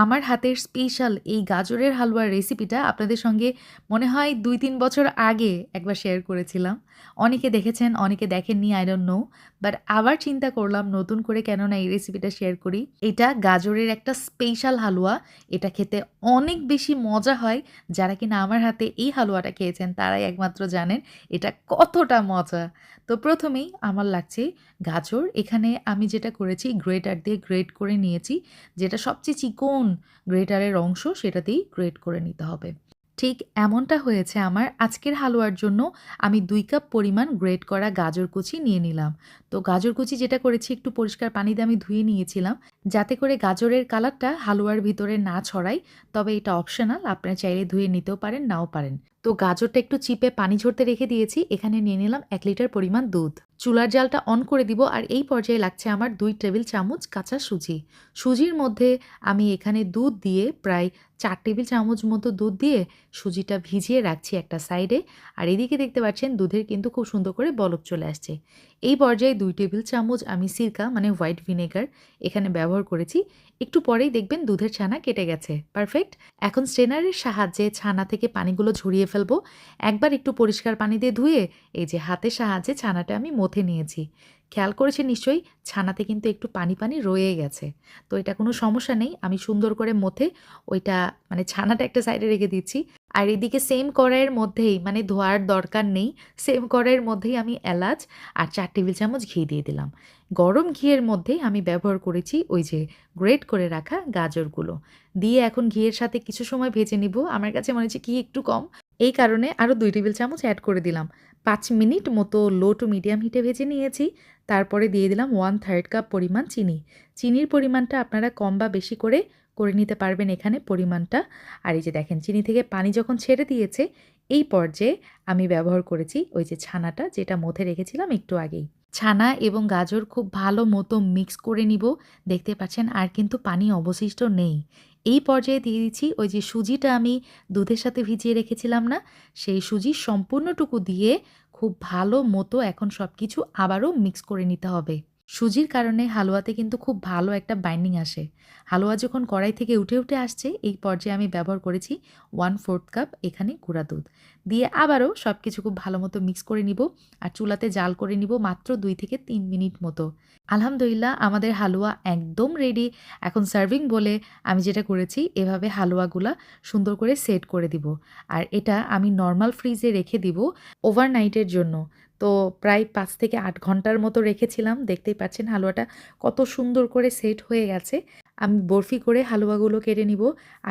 আমার হাতের স্পেশাল এই গাজরের হালুয়ার রেসিপিটা আপনাদের সঙ্গে মনে হয় দুই তিন বছর আগে একবার শেয়ার করেছিলাম। অনেকে দেখেছেন, অনেকে দেখেননি আই ডোন্ট নো বাট আবার চিন্তা করলাম নতুন করে কেন না এই রেসিপিটা শেয়ার করি। এটা গাজরের একটা স্পেশাল হালুয়া, এটা খেতে অনেক বেশি মজা হয়। যারা কিনা আমার হাতে এই হালুয়াটা খেয়েছেন, তারাই একমাত্র জানেন এটা কতটা মজা। তো প্রথমেই আমার লাগছে গাজর। এখানে আমি যেটা করেছি গ্রেটার দিয়ে গ্রেট করে নিয়েছি, যেটা সবচেয়ে চিকন গ্রেটারের অংশ সেটাতেই গ্রেট করে নিতে হবে। ঠিক এমনটা হয়েছে আমার আজকের হালুয়ার জন্য আমি দুই কাপ পরিমাণ গ্রেট করা গাজর কুচি নিয়ে নিলাম। তো গাজর কুচি যেটা করেছি একটু পরিষ্কার পানি দিয়ে আমি ধুয়ে নিয়েছিলাম। যাতে করে গাজরের কালারটা হালুয়ার ভিতরে না ছড়ায়, তবে এটা অপশনাল আপনারা চাইলে ধুয়ে নিতেও পারেন, নাও পারেন। তো গাজরটা একটু চিপে পানি ঝরতে রেখে দিয়েছি, এখানে নিয়ে নিলাম এক লিটার পরিমাণ দুধ। চুলার জালটা অন করে দিব আর এই পর্যায়ে লাগছে আমার দুই টেবিল চামচ কাঁচা সুজি। সুজির মধ্যে আমি এখানে দুধ দিয়ে প্রায় চার টেবিল চামচ মতো দুধ দিয়ে সুজিটা ভিজিয়ে রাখছি একটা সাইডে। আর এদিকে দেখতে পাচ্ছেন দুধের কিন্তু খুব সুন্দর করে বলক চলে আসছে। এই পর্যায়ে দুই টেবিল চামচ আমি সিরকা মানে হোয়াইট ভিনেগার, এখানে ব্যবহার করেছি। একটু পরেই দেখবেন দুধের ছানা কেটে গেছে। পারফেক্ট? এখন স্ট্রেনারের সাহায্যে ছানা থেকে পানিগুলো ঝরিয়ে ফেলব। একবার একটু পরিষ্কার পানি দিয়ে ধুয়ে এই যে হাতের সাহায্যে ছানাটা আমি মথে নিয়েছি। খেয়াল করেছে নিশ্চয়ই? ছানাতে কিন্তু একটু পানি পানি রয়ে গেছে। তো এটা কোনো সমস্যা নেই। আমি সুন্দর করে মথে ওইটা মানে ছানাটা একটা সাইডে রেখে দিচ্ছি। আর এদিকে সেম কড়াইয়ের মধ্যেই মানে ধোয়ার দরকার নেই। সেম কড়াইয়ের মধ্যেই আমি এলাচ আর চার টেবিল চামচ ঘি দিয়ে দিলাম। গরম ঘিয়ের মধ্যেই আমি ব্যবহার করেছি ওই যে গ্রেট করে রাখা গাজরগুলো। দিয়ে এখন ঘিয়ের সাথে কিছু সময় ভেজে নিব। আমার কাছে মনে হচ্ছে ঘি একটু কম। এই কারণে আরও দুই টেবিল চামচ অ্যাড করে দিলাম। পাঁচ মিনিট মতো লো টু মিডিয়াম হিটে ভেজে নিয়েছি। তারপরে দিয়ে দিলাম ওয়ান থার্ড কাপ পরিমাণ চিনি। চিনির পরিমাণটা আপনারা কম বা বেশি করে করে নিতে পারবেন এখানে পরিমাণটা। আর এই যে দেখেন, চিনি থেকে পানি যখন ছেড়ে দিয়েছে, এই পর্যায়ে আমি ব্যবহার করেছি ওই যে ছানাটা যেটা মধ্যে রেখেছিলাম একটু আগেই। ছানা এবং গাজর খুব ভালো মতো মিক্স করে নিব। দেখতে পাচ্ছেন, আর কিন্তু পানি অবশিষ্ট নেই। এই পর্যায়ে দিয়ে দিচ্ছি, ওই যে সুজিটা আমি দুধের সাথে ভিজিয়ে রেখেছিলাম না, সেই সুজি সম্পূর্ণটুকু দিয়ে খুব ভালো মতো এখন সব কিছু আবারও মিক্স করে নিতে হবে। সুজির কারণে হালুয়াতে কিন্তু খুব ভালো একটা বাইন্ডিং আসে। হালুয়া যখন কড়াই থেকে উঠে উঠে আসছে, এই পর্যায়ে আমি ব্যবহার করেছি ওয়ান ফোর্থ কাপ এখানে গুঁড়া দুধ। দিয়ে আবারও সব কিছু খুব ভালো মতো মিক্স করে নিব আর চুলাতে জাল করে নিব মাত্র দুই থেকে তিন মিনিট মতো। আলহামদুলিল্লাহ, আমাদের হালুয়া একদম রেডি এখন সার্ভিং বলে আমি যেটা করেছি, এভাবে হালুয়াগুলা সুন্দর করে সেট করে দিব। আর এটা আমি নর্মাল ফ্রিজে রেখে দিব ওভারনাইটের জন্য। তো প্রায় পাঁচ থেকে আট ঘণ্টার মতো রেখেছিলাম। দেখতেই পাচ্ছেন হালুয়াটা কত সুন্দর করে সেট হয়ে গেছে। আমি বরফি করে হালুয়াগুলো কেটে নিব।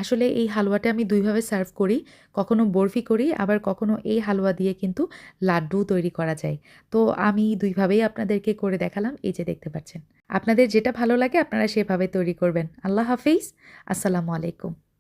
আসলে এই হালুয়াটা আমি দুইভাবে সার্ভ করি। কখনো বরফি করি, আবার কখনো এই হালুয়া দিয়ে কিন্তু লাড্ডু তৈরি করা যায়। তো আমি দুইভাবেই আপনাদেরকে করে দেখালাম, এই যে দেখতে পাচ্ছেন। আপনাদের যেটা ভালো লাগে আপনারা সেভাবে তৈরি করবেন। আল্লাহ হাফিজ। আসসালামু আলাইকুম।